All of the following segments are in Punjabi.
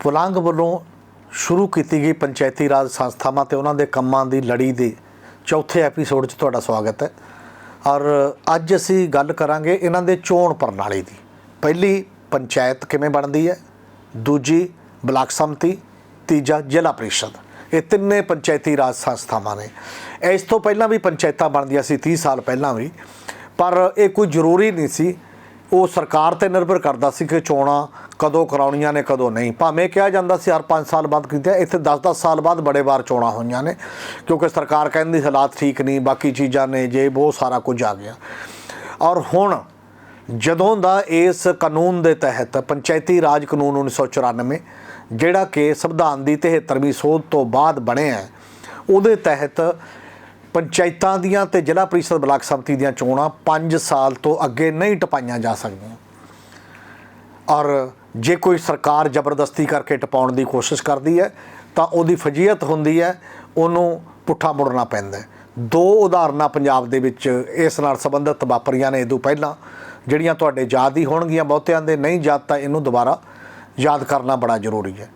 ਪੁਲੰਗ ਵੱਲੋਂ ਸ਼ੁਰੂ ਕੀਤੀ ਗਈ ਪੰਚਾਇਤੀ ਰਾਜ ਸੰਸਥਾਵਾਂ ਤੇ ਉਹਨਾਂ ਦੇ ਕੰਮਾਂ ਦੀ ਲੜੀ ਦੇ ਚੌਥੇ ਐਪੀਸੋਡ 'ਚ ਤੁਹਾਡਾ ਸਵਾਗਤ ਹੈ। ਔਰ ਅੱਜ ਅਸੀਂ ਗੱਲ ਕਰਾਂਗੇ ਇਹਨਾਂ ਦੇ ਚੋਣ ਪ੍ਰਣਾਲੀ ਦੀ। ਪਹਿਲੀ ਪੰਚਾਇਤ ਕਿਵੇਂ ਬਣਦੀ ਹੈ? ਦੂਜੀ ਬਲਾਕ ਸੰਮਤੀ, ਤੀਜਾ ਜ਼ਿਲ੍ਹਾ ਪ੍ਰੀਸ਼ਦ। ਇਹ ਤਿੰਨੇ ਪੰਚਾਇਤੀ ਰਾਜ ਸੰਸਥਾਵਾਂ ਨੇ। ਇਸ ਤੋਂ ਪਹਿਲਾਂ ਵੀ ਪੰਚਾਇਤਾਂ ਬਣਦੀਆਂ ਸੀ 30 ਸਾਲ ਪਹਿਲਾਂ ਵੀ। ਪਰ ਇਹ ਕੋਈ ਜ਼ਰੂਰੀ ਨਹੀਂ ਸੀ ਉਹ ਸਰਕਾਰ ਤੇ ਨਿਰਭਰ ਕਰਦਾ ਸੀ ਕਿ ਚੋਣਾਂ ਕਦੋਂ ਕਰਾਉਣੀਆਂ ਨੇ, ਕਦੋਂ ਨਹੀਂ। ਭਾਵੇਂ ਕਿਹਾ ਜਾਂਦਾ ਸੀ ਹਰ 5 ਸਾਲ ਬਾਅਦ ਕੀਤੀਆਂ, ਇੱਥੇ 10-10 ਸਾਲ ਬਾਅਦ ਬੜੇ ਵਾਰ ਚੋਣਾਂ ਹੋਈਆਂ ਨੇ, ਕਿਉਂਕਿ ਸਰਕਾਰ ਕਹਿੰਦੀ ਹਾਲਾਤ ਠੀਕ ਨਹੀਂ, ਬਾਕੀ ਚੀਜ਼ਾਂ ਨੇ, ਜੇ ਬਹੁਤ ਸਾਰਾ ਕੁਝ ਆ ਗਿਆ। ਔਰ ਹੁਣ ਜਦੋਂ ਦਾ ਇਸ ਕਾਨੂੰਨ ਦੇ ਤਹਿਤ ਪੰਚਾਇਤੀ ਰਾਜ ਕਾਨੂੰਨ 1994 ਜਿਹੜਾ ਕਿ ਸੰਵਿਧਾਨ ਦੀ 73ਵੀਂ ਸੋਧ ਤੋਂ ਬਾਅਦ ਬਣਿਆ ਉਹਦੇ ਤਹਿਤ ਪੰਚਾਇਤਾਂ ਦੀਆਂ ਤੇ ਜ਼ਿਲ੍ਹਾ ਪ੍ਰੀਸ਼ਦ ਬਲਾਕ ਸੰਮਤੀ ਦੀਆਂ ਚੋਣਾਂ 5 ਸਾਲ ਤੋਂ ਅੱਗੇ ਨਹੀਂ ਟਪਾਈਆਂ ਜਾ ਸਕਦੀਆਂ। ਔਰ ਜੇ ਕੋਈ ਸਰਕਾਰ ਜ਼ਬਰਦਸਤੀ ਕਰਕੇ ਟਪਾਉਣ ਦੀ ਕੋਸ਼ਿਸ਼ ਕਰਦੀ ਹੈ, ਤਾਂ ਉਹਦੀ ਫਜੀਅਤ ਹੁੰਦੀ ਹੈ, ਉਹਨੂੰ ਪੁੱਠਾ ਮੁੜਨਾ ਪੈਂਦਾ ਦੋ ਉਦਾਹਰਨਾਂ ਪੰਜਾਬ ਦੇ ਵਿੱਚ ਇਸ ਨਾਲ ਸੰਬੰਧਿਤ ਵਾਪਰੀਆਂ ਨੇ ਇਦੋਂ ਪਹਿਲਾਂ ਜਿਹੜੀਆਂ ਤੁਹਾਡੇ ਯਾਦ ਹੀ ਹੋਣਗੀਆਂ ਬਹੁਤਿਆਂ ਦੇ, ਨਹੀਂ ਯਾਦ ਤਾਂ ਇਹਨੂੰ ਦੁਬਾਰਾ ਯਾਦ ਕਰਨਾ ਬੜਾ ਜ਼ਰੂਰੀ ਹੈ।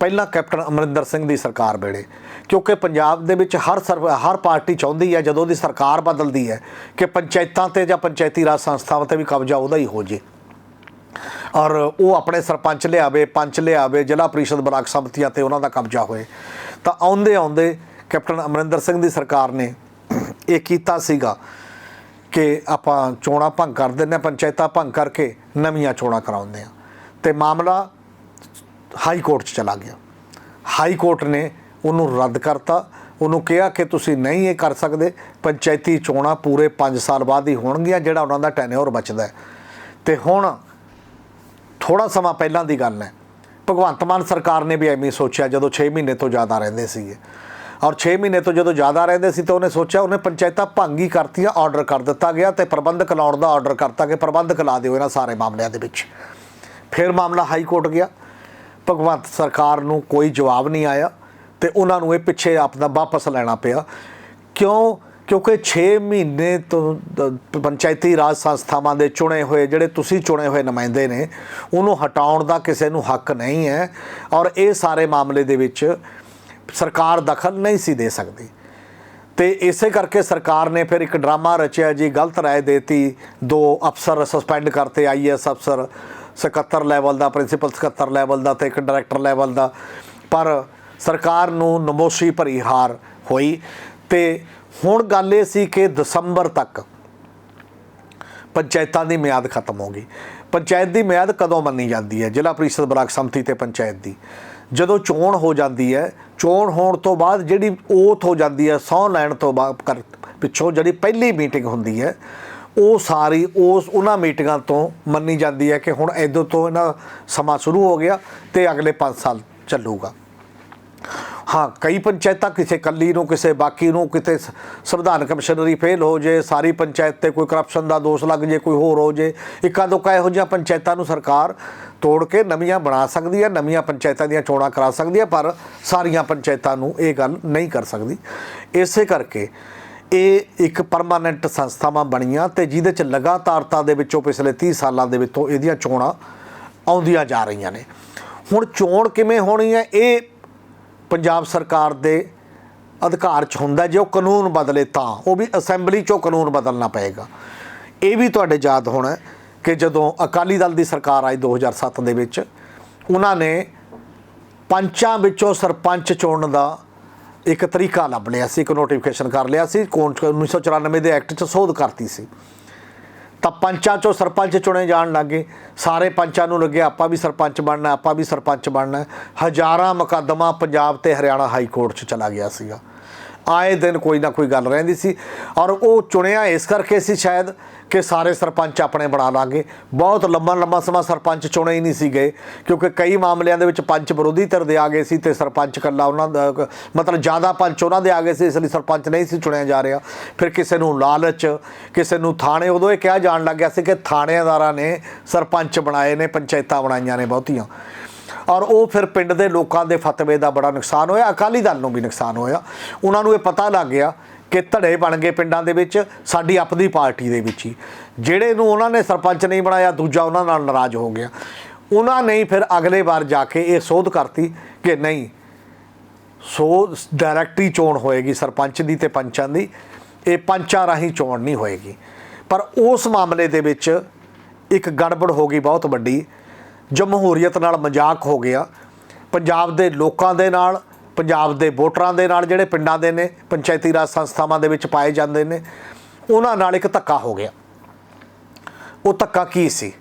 ਪਹਿਲਾਂ ਕੈਪਟਨ ਅਮਰਿੰਦਰ ਸਿੰਘ ਦੀ ਸਰਕਾਰ ਵੇਲੇ, ਕਿਉਂਕਿ ਪੰਜਾਬ ਦੇ ਵਿੱਚ ਹਰ ਸਰਵ, ਹਰ ਪਾਰਟੀ ਚਾਹੁੰਦੀ ਹੈ, ਜਦੋਂ ਦੀ ਸਰਕਾਰ ਬਦਲਦੀ ਹੈ, ਕਿ ਪੰਚਾਇਤਾਂ ਤੇ ਜਾਂ ਪੰਚਾਇਤੀ ਰਾਜ ਸੰਸਥਾਵਾਂ ਤੇ ਵੀ ਕਬਜ਼ਾ ਉਹਦਾ ਹੀ ਹੋ ਜੇ। ਔਰ ਉਹ ਆਪਣੇ ਸਰਪੰਚ ਲਿਆਵੇ, ਪੰਚ ਲਿਆਵੇ, ਜ਼ਿਲ੍ਹਾ ਪ੍ਰੀਸ਼ਦ ਬਲਾਕ ਸੰਮਤੀਆਂ ਤੇ ਉਹਨਾਂ ਦਾ ਕਬਜ਼ਾ ਹੋਏ। ਤਾਂ ਆਉਂਦੇ ਆਉਂਦੇ ਕੈਪਟਨ ਅਮਰਿੰਦਰ ਸਿੰਘ ਦੀ ਸਰਕਾਰ ਨੇ ਇਹ ਕੀਤਾ ਸੀਗਾ ਕਿ ਆਪਾਂ ਚੋਣਾਂ ਭੰਗ ਕਰ ਦਿੰਦੇ ਹਾਂ, ਪੰਚਾਇਤਾਂ ਭੰਗ ਕਰਕੇ ਨਵੀਆਂ ਚੋਣਾਂ ਕਰਾਉਂਦੇ ਆ ਤੇ ਮਾਮਲਾ ਹਾਈ ਕੋਰਟ 'ਚ ਚਲਾ ਗਿਆ। ਹਾਈ ਕੋਰਟ ਨੇ ਉਹਨੂੰ ਰੱਦ ਕਰਤਾ। ਉਹਨੂੰ ਕਿਹਾ ਕਿ ਤੁਸੀਂ ਨਹੀਂ ਇਹ ਕਰ ਸਕਦੇ। ਪੰਚਾਇਤੀ ਚੋਣਾਂ ਪੂਰੇ 5 ਸਾਲ ਬਾਅਦ ਹੀ ਹੋਣਗੀਆਂ, ਜਿਹੜਾ ਉਹਨਾਂ ਦਾ ਟੈਨਿਓਰ ਬਚਦਾ ਹੈ। ਤੇ ਹੁਣ ਥੋੜਾ ਸਮਾਂ ਪਹਿਲਾਂ ਦੀ ਗੱਲ ਹੈ। ਭਗਵੰਤ ਮਾਨ ਸਰਕਾਰ ਨੇ ਵੀ ਐਵੇਂ ਸੋਚਿਆ, ਜਦੋਂ 6 ਮਹੀਨੇ ਤੋਂ ਜ਼ਿਆਦਾ ਰਹਿੰਦੇ ਸੀਗੇ। ਔਰ 6 ਮਹੀਨੇ ਤੋਂ ਜਦੋਂ ਜ਼ਿਆਦਾ ਰਹਿੰਦੇ ਸੀ ਤਾਂ ਉਹਨੇ ਸੋਚਿਆ, ਉਹਨੇ ਪੰਚਾਇਤਾਂ ਭੰਗ ਹੀ ਕਰਤੀਆਂ ਆਰਡਰ ਕਰ ਦਿੱਤਾ ਗਿਆ ਤੇ ਪ੍ਰਬੰਧਕ ਲਾਉਣ ਦਾ ਆਰਡਰ ਕਰਤਾ ਕਿ ਪ੍ਰਬੰਧਕ ਲਾ ਦਿਓ ਇਹਨਾਂ ਸਾਰੇ ਮਾਮਲਿਆਂ ਦੇ ਵਿੱਚ। ਫਿਰ ਮਾਮਲਾ ਹਾਈ ਕੋਰਟ ਗਿਆ। ਭਗਵੰਤ ਸਰਕਾਰ ਨੂੰ ਕੋਈ ਜਵਾਬ ਨਹੀਂ ਆਇਆ ਤੇ ਉਹਨਾਂ ਨੂੰ ਇਹ ਪਿੱਛੇ ਆਪਦਾ ਵਾਪਸ ਲੈਣਾ ਪਿਆ। ਕਿਉਂ? ਕਿਉਂਕਿ 6 ਮਹੀਨੇ ਤੋਂ ਪੰਚਾਇਤੀ ਰਾਜ ਸੰਸਥਾਵਾਂ ਦੇ ਚੁਣੇ ਹੋਏ, ਜਿਹੜੇ ਤੁਸੀਂ ਚੁਣੇ ਹੋਏ ਨੁਮਾਇੰਦੇ ਨੇ, ਉਹਨੂੰ ਹਟਾਉਣ ਦਾ ਕਿਸੇ ਨੂੰ ਹੱਕ ਨਹੀਂ ਹੈ ਔਰ ਇਹ ਸਾਰੇ ਮਾਮਲੇ ਦੇ ਵਿੱਚ ਸਰਕਾਰ ਦਖਲ ਨਹੀਂ ਸੀ ਦੇ ਸਕਦੀ। ਤੇ ਇਸੇ ਕਰਕੇ ਸਰਕਾਰ ਨੇ ਫਿਰ ਇੱਕ ਡਰਾਮਾ ਰਚਿਆ ਜੀ, ਗਲਤ ਰਾਏ ਦੇਤੀ। ਦੋ ਅਫਸਰ ਸਸਪੈਂਡ ਕਰਤੇ ਆਈਐਸ ਅਫਸਰ। ਸਕੱਤਰ ਲੈਵਲ ਦਾ ਪ੍ਰਿੰਸੀਪਲ ਸਕੱਤਰ ਲੈਵਲ ਦਾ ਤੇ ਇੱਕ ਡਾਇਰੈਕਟਰ ਲੈਵਲ ਦਾ। ਪਰ ਸਰਕਾਰ ਨੂੰ ਨਮੋਸ਼ੀ ਭਰੀ ਹਾਰ ਹੋਈ ਤੇ ਹੁਣ ਗੱਲ ਇਹ ਸੀ ਕਿ ਦਸੰਬਰ ਤੱਕ ਪੰਚਾਇਤਾਂ ਦੀ ਮਿਆਦ ਖਤਮ ਹੋ ਗਈ। ਪੰਚਾਇਤ ਦੀ ਮਿਆਦ ਕਦੋਂ ਮੰਨੀ ਜਾਂਦੀ ਹੈ? ਜ਼ਿਲ੍ਹਾ ਪ੍ਰੀਸ਼ਦ ਬਲਾਕ ਸੰਮਤੀ ਤੇ ਪੰਚਾਇਤ ਦੀ। ਜਦੋਂ ਚੋਣ ਹੋ ਜਾਂਦੀ ਹੈ, ਚੋਣ ਹੋਣ ਤੋਂ ਬਾਅਦ ਜਿਹੜੀ ਓਥ ਹੋ ਜਾਂਦੀ ਹੈ ਸਹੁੰ ਲੈਣ ਤੋਂ ਬਾਅਦ ਪਿੱਛੋਂ ਜਿਹੜੀ ਪਹਿਲੀ ਮੀਟਿੰਗ ਹੁੰਦੀ ਹੈ ਉਹ ਸਾਰੀ ਉਸ ਉਹਨਾਂ ਮੀਟਿੰਗਾਂ ਤੋਂ ਮੰਨੀ ਜਾਂਦੀ ਹੈ ਕਿ ਹੁਣ ਇਦੋਂ ਤੋਂ ਇਹਨਾਂ ਸਮਾਂ ਸ਼ੁਰੂ ਹੋ ਗਿਆ ਤੇ ਅਗਲੇ 5 ਸਾਲ ਚੱਲੂਗਾ। ਹਾਂ, ਕਈ ਪੰਚਾਇਤਾਂ ਕਿਸੇ ਕੱਲੀ ਨੂੰ, ਕਿਸੇ ਬਾਕੀ ਨੂੰ, ਕਿਤੇ ਸ- ਸੰਵਿਧਾਨ ਕਮਿਸ਼ਨਰੀ ਫੇਲ ਹੋ ਜੇ, ਸਾਰੀ ਪੰਚਾਇਤ ਤੇ ਕੋਈ ਕਰਪਸ਼ਨ ਦਾ ਦੋਸ਼ ਲੱਗ ਜੇ, ਕੋਈ ਹੋਰ ਹੋ ਜੇ, ਇੱਕਾ ਦੋਕਾ ਇਹੋ ਜਿਹੀਆਂ ਪੰਚਾਇਤਾਂ ਨੂੰ ਸਰਕਾਰ ਤੋੜ ਕੇ ਨਵੀਆਂ ਬਣਾ ਸਕਦੀ ਹੈ, ਨਵੀਆਂ ਪੰਚਾਇਤਾਂ ਦੀਆਂ ਚੋਣਾਂ ਕਰਾ ਸਕਦੀ ਹੈ, ਪਰ ਸਾਰੀਆਂ ਪੰਚਾਇਤਾਂ ਨੂੰ ਇਹ ਗੱਲ ਨਹੀਂ ਕਰ ਸਕਦੀ। ਇਸੇ ਕਰਕੇ ਇਹ ਇੱਕ ਪਰਮਾਨੈਂਟ ਸੰਸਥਾਵਾਂ ਬਣੀਆਂ ਤੇ ਜਿਹਦੇ ਚ ਲਗਾਤਾਰਤਾ ਦੇ ਵਿੱਚੋਂ ਪਿਛਲੇ 30 ਸਾਲਾਂ ਦੇ ਵਿੱਚੋਂ ਇਹਦੀਆਂ ਚੋਣਾਂ ਆਉਂਦੀਆਂ ਜਾ ਰਹੀਆਂ ਨੇ। ਹੁਣ ਚੋਣ ਕਿਵੇਂ ਹੋਣੀ ਹੈ? ਇਹ ਪੰਜਾਬ ਸਰਕਾਰ ਦੇ ਅਧਿਕਾਰ 'ਚ ਹੁੰਦਾ ਜੇ ਉਹ ਕਾਨੂੰਨ ਬਦਲੇ ਤਾਂ, ਉਹ ਵੀ ਅਸੈਂਬਲੀ 'ਚੋਂ ਕਾਨੂੰਨ ਬਦਲਣਾ ਪਏਗਾ। ਇਹ ਵੀ ਤੁਹਾਡੇ ਯਾਦ ਹੋਣਾ ਕਿ ਜਦੋਂ ਅਕਾਲੀ ਦਲ ਦੀ ਸਰਕਾਰ ਆਈ 2007 ਦੇ ਵਿੱਚ, ਉਹਨਾਂ ਨੇ ਪੰਚਾਂ ਵਿੱਚੋਂ ਸਰਪੰਚ ਚੁਣਨ ਦਾ ਇੱਕ ਤਰੀਕਾ ਲੱਭ ਲਿਆ ਸੀ, ਇੱਕ ਨੋਟੀਫਿਕੇਸ਼ਨ ਕਰ ਲਿਆ ਸੀ, ਕੋਣ 1994 ਦੇ ਐਕਟ 'ਚ ਸੋਧ ਕਰਤੀ ਸੀ। ਤਾਂ ਪੰਚਾਂ ਚੋਂ ਸਰਪੰਚ ਚੁਣੇ ਜਾਣ ਲੱਗੇ। ਸਾਰੇ ਪੰਚਾਂ ਨੂੰ ਲੱਗਿਆ, ਆਪਾਂ ਵੀ ਸਰਪੰਚ ਬਣਨਾ, ਆਪਾਂ ਵੀ ਸਰਪੰਚ ਬਣਨਾ। ਹਜ਼ਾਰਾਂ ਮੁਕੱਦਮਾ ਪੰਜਾਬ ਤੇ ਹਰਿਆਣਾ ਹਾਈ ਕੋਰਟ 'ਚ ਚਲਾ ਗਿਆ ਸੀਗਾ। ਆਏ ਦਿਨ ਕੋਈ ਨਾ ਕੋਈ ਗੱਲ ਰਹਿੰਦੀ ਸੀ ਔਰ ਉਹ ਚੁਣਿਆ ਇਸ ਕਰਕੇ ਸੀ ਸ਼ਾਇਦ ਕਿ ਸਾਰੇ ਸਰਪੰਚ ਆਪਣੇ ਬਣਾ ਲਾਂਗੇ। ਬਹੁਤ ਲੰਮਾ ਲੰਮਾ ਸਮਾਂ ਸਰਪੰਚ ਚੁਣੇ ਹੀ ਨਹੀਂ ਸੀ ਗਏ, ਕਿਉਂਕਿ ਕਈ ਮਾਮਲਿਆਂ ਦੇ ਵਿੱਚ ਪੰਚ ਵਿਰੋਧੀ ਧਿਰ ਦੇ ਆ ਗਏ ਸੀ ਤੇ ਸਰਪੰਚ ਕੱਲਾ ਉਹਨਾਂ ਦਾ, ਮਤਲਬ ਜ਼ਿਆਦਾ ਪੰਚ ਉਹਨਾਂ ਦੇ ਆ ਗਏ ਸੀ, ਇਸ ਲਈ ਸਰਪੰਚ ਨਹੀਂ ਸੀ ਚੁਣਿਆ ਜਾ ਰਿਹਾ। ਫਿਰ ਕਿਸੇ ਨੂੰ ਲਾਲਚ, ਕਿਸੇ ਨੂੰ ਥਾਣੇ, ਉਦੋਂ ਇਹ ਕਿਹਾ ਜਾਣ ਲੱਗਿਆ ਸੀ ਕਿ ਥਾਣੇਦਾਰਾਂ ਨੇ ਸਰਪੰਚ ਬਣਾਏ ਨੇ, ਪੰਚਾਇਤਾਂ ਬਣਾਈਆਂ ਨੇ ਬਹੁਤੀਆਂ। ਔਰ ਉਹ ਫਿਰ ਪਿੰਡ ਦੇ ਲੋਕਾਂ ਦੇ ਫਤਵੇ ਦਾ ਬੜਾ ਨੁਕਸਾਨ ਹੋਇਆ, ਅਕਾਲੀ ਦਲ ਨੂੰ ਵੀ ਨੁਕਸਾਨ ਹੋਇਆ। ਉਹਨਾਂ ਨੂੰ ਇਹ ਪਤਾ ਲੱਗ ਗਿਆ ਕਿ ਧੜੇ ਬਣ ਗਏ ਪਿੰਡਾਂ ਦੇ ਵਿੱਚ, ਸਾਡੀ ਆਪਦੀ ਪਾਰਟੀ ਦੇ ਵਿੱਚ ਹੀ। ਜਿਹੜੇ ਨੂੰ ਉਹਨਾਂ ਨੇ ਸਰਪੰਚ ਨਹੀਂ ਬਣਾਇਆ, ਦੂਜਾ ਉਹਨਾਂ ਨਾਲ ਨਾਰਾਜ਼ ਹੋ ਗਿਆ। ਉਹਨਾਂ ਨੇ ਫਿਰ ਅਗਲੇ ਵਾਰ ਜਾ ਕੇ ਇਹ ਸੋਧ ਕਰਤੀ ਕਿ ਨਹੀਂ ਸੋ ਡਾਇਰੈਕਟਰੀ ਚੋਣ ਹੋਏਗੀ ਸਰਪੰਚ ਦੀ ਤੇ ਪੰਚਾਂ ਦੀ, ਇਹ ਪੰਚਾਂ ਰਾਹੀਂ ਚੋਣ ਨਹੀਂ ਹੋਏਗੀ। ਪਰ ਉਸ ਮਾਮਲੇ ਦੇ ਵਿੱਚ ਇੱਕ ਗੜਬੜ ਹੋ ਗਈ ਬਹੁਤ ਵੱਡੀ। ਜਮਹੂਰੀਅਤ ਨਾਲ ਮਜ਼ਾਕ ਹੋ ਗਿਆ। ਪੰਜਾਬ ਦੇ ਲੋਕਾਂ ਦੇ ਨਾਲ, ਪੰਜਾਬ ਦੇ ਵੋਟਰਾਂ ਦੇ ਨਾਲ ਜਿਹੜੇ ਪਿੰਡਾਂ ਦੇ ਨੇ, ਪੰਚਾਇਤੀ ਰਾਜ ਸੰਸਥਾਵਾਂ ਦੇ ਵਿੱਚ ਪਾਏ ਜਾਂਦੇ ਨੇ, ਉਹਨਾਂ ਨਾਲ ਇੱਕ ਧੱਕਾ ਹੋ ਗਿਆ। ਉਹ ਧੱਕਾ ਕੀ ਸੀ?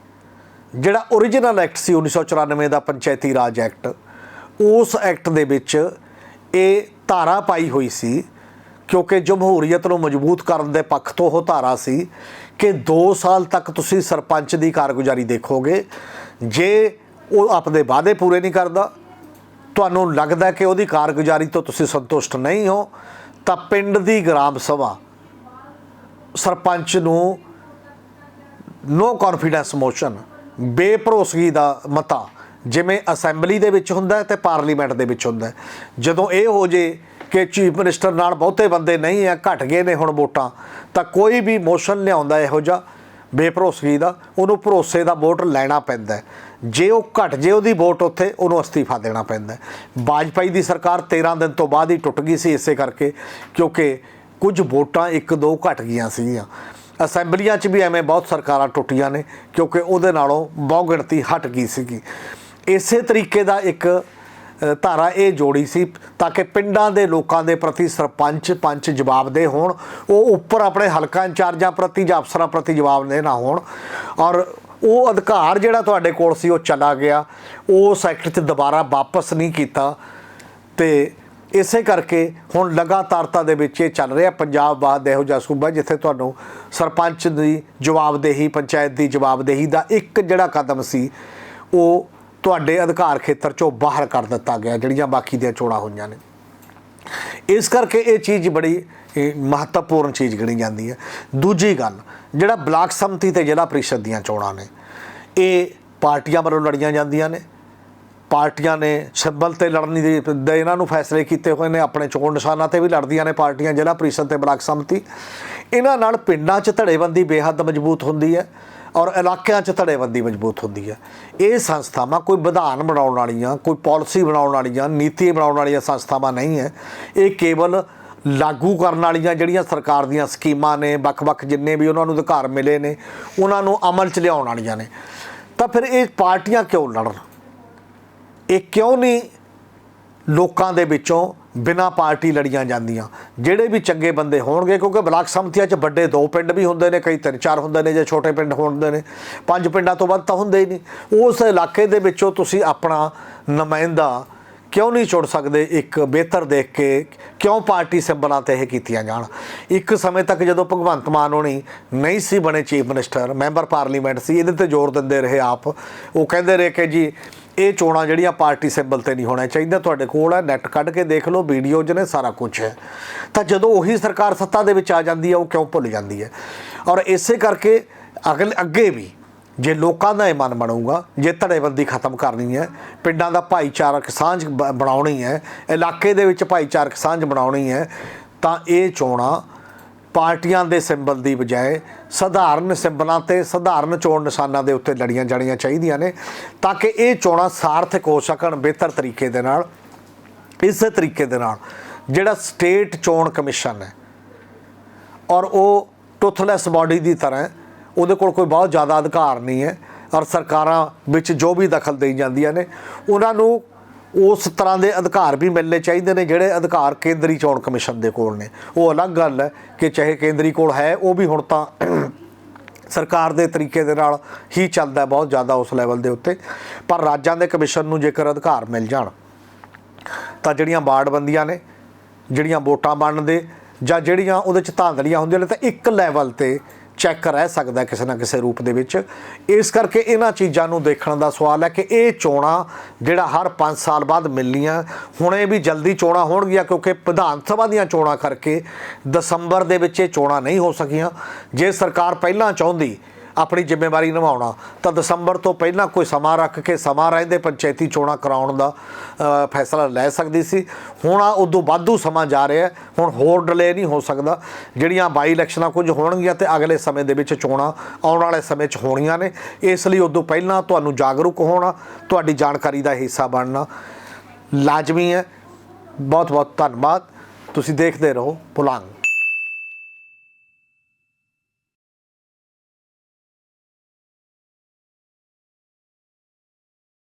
ਜਿਹੜਾ origignal ਐਕਟ ਸੀ 1994 ਦਾ ਪੰਚਾਇਤੀ ਰਾਜ ਐਕਟ ਉਸ ਐਕਟ ਦੇ ਵਿੱਚ ਇਹ ਧਾਰਾ ਪਾਈ ਹੋਈ ਸੀ, ਕਿਉਂਕਿ ਜਮਹੂਰੀਅਤ ਨੂੰ ਮਜ਼ਬੂਤ ਕਰਨ ਦੇ ਪੱਖ ਤੋਂ ਉਹ ਧਾਰਾ ਸੀ ਕਿ 2 ਸਾਲ ਤੱਕ ਤੁਸੀਂ ਸਰਪੰਚ ਦੀ ਕਾਰਗੁਜ਼ਾਰੀ ਦੇਖੋਗੇ, ਜੇ ਉਹ ਆਪਣੇ ਵਾਅਦੇ ਪੂਰੇ ਨਹੀਂ ਕਰਦਾ, ਤੁਹਾਨੂੰ ਲੱਗਦਾ ਕਿ ਉਹਦੀ ਕਾਰਗੁਜ਼ਾਰੀ ਤੋਂ ਤੁਸੀਂ ਸੰਤੁਸ਼ਟ ਨਹੀਂ ਹੋ, ਤਾਂ ਪਿੰਡ ਦੀ ਗ੍ਰਾਮ ਸਭਾ ਸਰਪੰਚ ਨੂੰ ਨੋ ਕੌਨਫੀਡੈਂਸ ਮੋਸ਼ਨ ਬੇਭਰੋਸਗੀ ਦਾ ਮਤਾ, ਜਿਵੇਂ ਅਸੈਂਬਲੀ ਦੇ ਵਿੱਚ ਹੁੰਦਾ ਹੈ ਤੇ ਪਾਰਲੀਮੈਂਟ ਦੇ ਵਿੱਚ ਹੁੰਦਾ ਜਦੋਂ ਇਹ ਹੋ ਜੇ ਕਿ ਚੀਫ ਮਿਨਿਸਟਰ ਨਾਲ ਬਹੁਤੇ ਬੰਦੇ ਨਹੀਂ ਆ, ਘਟ ਗਏ ਨੇ ਹੁਣ ਵੋਟਾਂ, ਤਾਂ ਕੋਈ ਵੀ ਮੋਸ਼ਨ ਲਿਆਉਂਦਾ ਇਹੋ ਜਿਹਾ ਬੇਭਰੋਸਗੀ ਦਾ, ਉਹਨੂੰ ਭਰੋਸੇ ਦਾ ਵੋਟ ਲੈਣਾ ਪੈਂਦਾ ਜੇ ਉਹ ਘਟ, ਜੇ ਉਹਦੀ ਵੋਟ ਉੱਥੇ, ਉਹਨੂੰ ਅਸਤੀਫਾ ਦੇਣਾ ਪੈਂਦਾ ਹੈ। ਵਾਜਪਾਈ ਦੀ ਸਰਕਾਰ 13 ਦਿਨ ਤੋਂ ਬਾਅਦ ਹੀ ਟੁੱਟ ਗਈ ਸੀ ਇਸੇ ਕਰਕੇ, ਕਿਉਂਕਿ ਕੁਝ ਵੋਟਾਂ ਇੱਕ ਦੋ ਘਟ ਗਈਆਂ ਸੀਗੀਆਂ। ਅਸੈਂਬਲੀਆਂ 'ਚ ਵੀ ਐਵੇਂ ਬਹੁਤ ਸਰਕਾਰਾਂ ਟੁੱਟੀਆਂ ਨੇ, ਕਿਉਂਕਿ ਉਹਦੇ ਨਾਲੋਂ ਬਹੁ ਗਿਣਤੀ ਹਟ ਗਈ ਸੀਗੀ। ਇਸੇ ਤਰੀਕੇ ਦਾ ਇੱਕ ਧਾਰਾ ਇਹ ਜੋੜੀ ਸੀ ਤਾਂ ਕਿ ਪਿੰਡਾਂ ਦੇ ਲੋਕਾਂ ਦੇ ਪ੍ਰਤੀ ਸਰਪੰਚ ਪੰਚ ਜਵਾਬਦੇ ਹੋਣ, ਉਹ ਉੱਪਰ ਆਪਣੇ ਹਲਕਾ ਇੰਚਾਰਜਾਂ ਪ੍ਰਤੀ ਜਾਂ ਅਫਸਰਾਂ ਪ੍ਰਤੀ ਜਵਾਬਦੇ ਨਾ ਹੋਣ। ਔਰ ਉਹ ਅਧਿਕਾਰ ਜਿਹੜਾ ਤੁਹਾਡੇ ਕੋਲ ਸੀ, ਉਹ ਚਲਾ ਗਿਆ। ਉਹ ਸੈਕਟਰ 'ਚ ਦੁਬਾਰਾ ਵਾਪਸ ਨਹੀਂ ਕੀਤਾ। ਤੇ ਇਸੇ ਕਰਕੇ ਹੁਣ ਲਗਾਤਾਰਤਾ ਦੇ ਵਿੱਚ ਇਹ ਚੱਲ ਰਿਹਾ। ਪੰਜਾਬ ਬਾਅਦ ਇਹੋ ਜਿਹਾ ਸੂਬਾ ਜਿੱਥੇ ਤੁਹਾਨੂੰ ਸਰਪੰਚ ਦੀ ਜਵਾਬਦੇਹੀ, ਪੰਚਾਇਤ ਦੀ ਜਵਾਬਦੇਹੀ ਦਾ ਇੱਕ ਜਿਹੜਾ ਕਦਮ ਸੀ, ਉਹ ਤੁਹਾਡੇ ਅਧਿਕਾਰ ਖੇਤਰ ਚੋਂ ਬਾਹਰ ਕਰ ਦਿੱਤਾ ਗਿਆ, ਜਿਹੜੀਆਂ ਬਾਕੀ ਦੀਆਂ ਚੋਣਾਂ ਹੋਈਆਂ ਨੇ। ਇਸ ਕਰਕੇ ਇਹ ਚੀਜ਼ ਬੜੀ ਮਹੱਤਵਪੂਰਨ ਚੀਜ਼ ਗਿਣੀ ਜਾਂਦੀ ਹੈ। ਦੂਜੀ ਗੱਲ, ਜਿਹੜਾ ਬਲਾਕ ਸੰਮਤੀ ਤੇ ਜ਼ਿਲ੍ਹਾ ਪ੍ਰੀਸ਼ਦ ਦੀਆਂ ਚੋਣਾਂ ਨੇ, ਇਹ ਪਾਰਟੀਆਂ ਵੱਲੋਂ ਲੜੀਆਂ ਜਾਂਦੀਆਂ ਨੇ। ਪਾਰਟੀਆਂ ਨੇ ਸਿੰਬਲ ਤੇ ਲੜਨ ਦੀ ਦੇ ਇਹਨਾਂ ਨੂੰ ਫੈਸਲੇ ਕੀਤੇ ਹੋਏ ਨੇ, ਆਪਣੇ ਚੋਣ ਨਿਸ਼ਾਨਾਂ ਤੇ ਵੀ ਲੜਦੀਆਂ ਨੇ ਪਾਰਟੀਆਂ ਜ਼ਿਲ੍ਹਾ ਪ੍ਰੀਸ਼ਦ ਤੇ ਬਲਾਕ ਸੰਮਤੀ। ਇਹਨਾਂ ਨਾਲ ਪਿੰਡਾਂ 'ਚ ਧੜੇਬੰਦੀ ਬੇਹੱਦ ਮਜ਼ਬੂਤ ਹੁੰਦੀ ਹੈ। ਔਰ ਇਲਾਕਿਆਂ 'ਚ ਧੜੇਬੰਦੀ ਮਜ਼ਬੂਤ ਹੁੰਦੀ ਹੈ। ਇਹ ਸੰਸਥਾਵਾਂ ਕੋਈ ਵਿਧਾਨ ਬਣਾਉਣ ਵਾਲੀਆਂ, ਕੋਈ ਪਾਲਿਸੀ ਬਣਾਉਣ ਵਾਲੀਆਂ, ਨੀਤੀ ਬਣਾਉਣ ਵਾਲੀਆਂ ਸੰਸਥਾਵਾਂ ਨਹੀਂ ਹੈ। ਇਹ ਕੇਵਲ ਲਾਗੂ ਕਰਨ ਵਾਲੀਆਂ ਜਿਹੜੀਆਂ ਸਰਕਾਰ ਦੀਆਂ ਸਕੀਮਾਂ ਨੇ, ਵੱਖ-ਵੱਖ ਜਿੰਨੇ ਵੀ ਉਹਨਾਂ ਨੂੰ ਅਧਿਕਾਰ ਮਿਲੇ ਨੇ, ਉਹਨਾਂ ਨੂੰ ਅਮਲ 'ਚ ਲਿਆਉਣ ਵਾਲੀਆਂ ਨੇ। ਤਾਂ ਫਿਰ ਇਹ ਪਾਰਟੀਆਂ ਕਿਉਂ ਲੜਨ? ਇਹ ਕਿਉਂ ਨਹੀਂ ਲੋਕਾਂ ਦੇ ਵਿੱਚੋਂ ਬਿਨਾਂ ਪਾਰਟੀ ਲੜੀਆਂ ਜਾਂਦੀਆਂ। ਜਿਹੜੇ ਵੀ ਚੰਗੇ ਬੰਦੇ ਹੋਣਗੇ, ਕਿਉਂਕਿ ਬਲਾਕ ਸੰਮਤੀਆਂ 'ਚ ਵੱਡੇ ਦੋ ਪਿੰਡ ਵੀ ਹੁੰਦੇ ਨੇ, ਕਈ ਤਿੰਨ ਚਾਰ ਹੁੰਦੇ ਨੇ ਜਾਂ ਛੋਟੇ ਪਿੰਡ ਹੁੰਦੇ ਨੇ, ਪੰਜ ਪਿੰਡਾਂ ਤੋਂ ਵੱਧ ਤਾਂ ਹੁੰਦੇ ਹੀ ਨਹੀਂ। ਉਸ ਇਲਾਕੇ ਦੇ ਵਿੱਚੋਂ ਤੁਸੀਂ ਆਪਣਾ ਨੁਮਾਇੰਦਾ ਕਿਉਂ ਨਹੀਂ ਚੁਣ ਸਕਦੇ ਇੱਕ ਬਿਹਤਰ ਦੇਖ ਕੇ ਕਿਉਂ ਪਾਰਟੀ ਸਿੰਬਲਾਂ ਤੇ ਇਹ ਕੀਤੀਆਂ ਜਾਣ? ਇੱਕ ਸਮੇਂ ਤੱਕ ਜਦੋਂ ਭਗਵੰਤ ਮਾਨ ਹੋਣੀ ਨਹੀਂ ਸੀ ਬਣੇ ਚੀਫ ਮਿਨਿਸਟਰ, ਮੈਂਬਰ ਪਾਰਲੀਮੈਂਟ ਸੀ, ਇਹਦੇ ਤੇ ਜ਼ੋਰ ਦਿੰਦੇ ਰਹੇ ਆਪ। ਉਹ ਕਹਿੰਦੇ ਰਹੇ ਕਿ ਜੀ, ਇਹ ਚੋਣਾਂ ਜਿਹੜੀਆਂ ਪਾਰਟੀ ਸਿੰਬਲ ਤੇ ਨਹੀਂ ਹੋਣਾ ਚਾਹੀਦਾ, ਤੁਹਾਡੇ ਕੋਲ ਹੈ ਨੈਟ ਕੱਢ ਕੇ ਦੇਖ ਲਓ, ਵੀਡੀਓ ਨੇ, ਸਾਰਾ ਕੁਝ ਹੈ। ਤਾਂ ਜਦੋਂ ਉਹੀ ਸਰਕਾਰ ਸੱਤਾ ਦੇ ਵਿੱਚ ਆ ਜਾਂਦੀ ਹੈ, ਉਹ ਕਿਉਂ ਭੁੱਲ ਜਾਂਦੀ ਹੈ? ਔਰ ਇਸੇ ਕਰਕੇ ਅਗਲੇ ਅੱਗੇ ਵੀ ਜੇ ਲੋਕਾਂ ਦਾ ਇਹ ਮਨ ਬਣੂਗਾ, ਜੇ ਧੜੇਬੰਦੀ ਖਤਮ ਕਰਨੀ ਹੈ, ਪਿੰਡਾਂ ਦਾ ਭਾਈਚਾਰਕ ਸਾਂਝ ਬ- ਬਣਾਉਣੀ ਹੈ, ਇਲਾਕੇ ਦੇ ਵਿੱਚ ਭਾਈਚਾਰਕ ਸਾਂਝ ਬਣਾਉਣੀ ਹੈ, ਤਾਂ ਇਹ ਚੋਣਾਂ ਪਾਰਟੀਆਂ ਦੇ ਸਿੰਬਲ ਦੀ ਬਜਾਏ ਸਧਾਰਨ ਸਿੰਬਲਾਂ ਤੇ ਸਧਾਰਨ ਚੋਣ ਨਿਸ਼ਾਨਾਂ ਦੇ ਉੱਤੇ ਲੜੀਆਂ ਜਾਣੀਆਂ ਚਾਹੀਦੀਆਂ ਨੇ, ਤਾਂ ਕਿ ਇਹ ਚੋਣਾਂ ਸਾਰਥਕ ਹੋ ਸਕਣ ਬਿਹਤਰ ਤਰੀਕੇ ਦੇ ਨਾਲ, ਇਸੇ ਤਰੀਕੇ ਦੇ ਨਾਲ, ਜਿਹੜਾ ਸਟੇਟ ਚੋਣ ਕਮਿਸ਼ਨ ਹੈ, ਔਰ ਉਹ ਟੁਥਲੈਸ ਬਾਡੀ ਦੀ ਤਰ੍ਹਾਂ ਉਹਦੇ ਕੋਲ ਕੋਈ ਬਹੁਤ ਜ਼ਿਆਦਾ ਅਧਿਕਾਰ ਨਹੀਂ ਹੈ ਔਰ ਸਰਕਾਰਾਂ ਵਿੱਚ ਜੋ ਵੀ ਦਖਲ ਦੇਈ ਜਾਂਦੀਆਂ ਨੇ, ਉਹਨਾਂ ਨੂੰ ਉਸ ਤਰ੍ਹਾਂ ਦੇ ਅਧਿਕਾਰ ਵੀ ਮਿਲਣੇ ਚਾਹੀਦੇ ਨੇ ਜਿਹੜੇ ਅਧਿਕਾਰ ਕੇਂਦਰੀ ਚੋਣ ਕਮਿਸ਼ਨ ਦੇ ਕੋਲ ਨੇ। ਉਹ ਅਲੱਗ ਗੱਲ ਹੈ ਕਿ ਚਾਹੇ ਕੇਂਦਰੀ ਕੋਲ ਹੈ, ਉਹ ਵੀ ਹੁਣ ਤਾਂ ਸਰਕਾਰ ਦੇ ਤਰੀਕੇ ਦੇ ਨਾਲ ਹੀ ਚੱਲਦਾ ਬਹੁਤ ਜ਼ਿਆਦਾ ਉਸ ਲੈਵਲ ਦੇ ਉੱਤੇ, ਪਰ ਰਾਜਾਂ ਦੇ ਕਮਿਸ਼ਨ ਨੂੰ ਜੇਕਰ ਅਧਿਕਾਰ ਮਿਲ ਜਾਣ, ਤਾਂ ਜਿਹੜੀਆਂ ਵਾਰਡਬੰਦੀਆਂ ਨੇ, ਜਿਹੜੀਆਂ ਵੋਟਾਂ ਬਣਨ ਦੇ ਜਾਂ ਜਿਹੜੀਆਂ ਉਹਦੇ ਚ ਧਾਂਦਲੀਆਂ ਹੁੰਦੀਆਂ ਨੇ, ਤਾਂ ਇੱਕ ਲੈਵਲ ਤੇ ਚੈੱਕ ਰਹਿ ਸਕਦਾ ਕਿਸੇ ਨਾ ਕਿਸੇ ਰੂਪ ਦੇ ਵਿੱਚ। ਇਸ ਕਰਕੇ ਇਹਨਾਂ ਚੀਜ਼ਾਂ ਨੂੰ ਦੇਖਣ ਦਾ ਸਵਾਲ ਹੈ ਕਿ ਇਹ ਚੋਣਾਂ ਜਿਹੜਾ ਹਰ 5 ਸਾਲ ਬਾਅਦ ਮਿਲਣੀਆਂ, ਹੁਣੇ ਵੀ ਜਲਦੀ ਚੋਣਾਂ ਹੋਣਗੀਆਂ ਕਿਉਂਕਿ ਵਿਧਾਨ ਸਭਾ ਦੀਆਂ ਚੋਣਾਂ ਕਰਕੇ ਦਸੰਬਰ ਦੇ ਵਿੱਚ ਇਹ ਚੋਣਾਂ ਨਹੀਂ ਹੋ ਸਕੀਆਂ। ਜੇ ਸਰਕਾਰ ਪਹਿਲਾਂ ਚਾਹੁੰਦੀ ਆਪਣੀ ਜ਼ਿੰਮੇਵਾਰੀ ਨਿਭਾਉਣਾ। ਤਾਂ ਦਸੰਬਰ ਤੋਂ ਪਹਿਲਾਂ ਕੋਈ ਸਮਾਂ ਰੱਖ ਕੇ ਸਮਾਂ ਰਹਿੰਦੇ ਪੰਚਾਇਤੀ ਚੋਣਾਂ ਕਰਾਉਣ ਦਾ ਫੈਸਲਾ ਲੈ ਸਕਦੀ ਸੀ। ਹੁਣ ਆ ਉਦੋਂ ਵਾਧੂ ਸਮਾਂ ਜਾ ਰਿਹਾ ਹੁਣ ਹੋਰ ਡਿਲੇ ਨਹੀਂ ਹੋ ਸਕਦਾ। ਜਿਹੜੀਆਂ ਬਾਈ ਇਲੈਕਸ਼ਨਾਂ ਕੁਝ ਹੋਣਗੀਆਂ ਤੇ ਅਗਲੇ ਸਮੇਂ ਦੇ ਵਿੱਚ ਚੋਣਾਂ ਆਉਣ ਵਾਲੇ ਸਮੇਂ 'ਚ ਹੋਣੀਆਂ ਨੇ। ਇਸ ਲਈ ਉਦੋਂ ਪਹਿਲਾਂ ਤੁਹਾਨੂੰ ਜਾਗਰੂਕ ਹੋਣਾ, ਤੁਹਾਡੀ ਜਾਣਕਾਰੀ ਦਾ ਹਿੱਸਾ ਬਣਨਾ ਲਾਜ਼ਮੀ ਹੈ। ਬਹੁਤ ਬਹੁਤ ਧੰਨਵਾਦ। ਤੁਸੀਂ ਦੇਖਦੇ ਰਹੋ ਪੁਲੰਗ।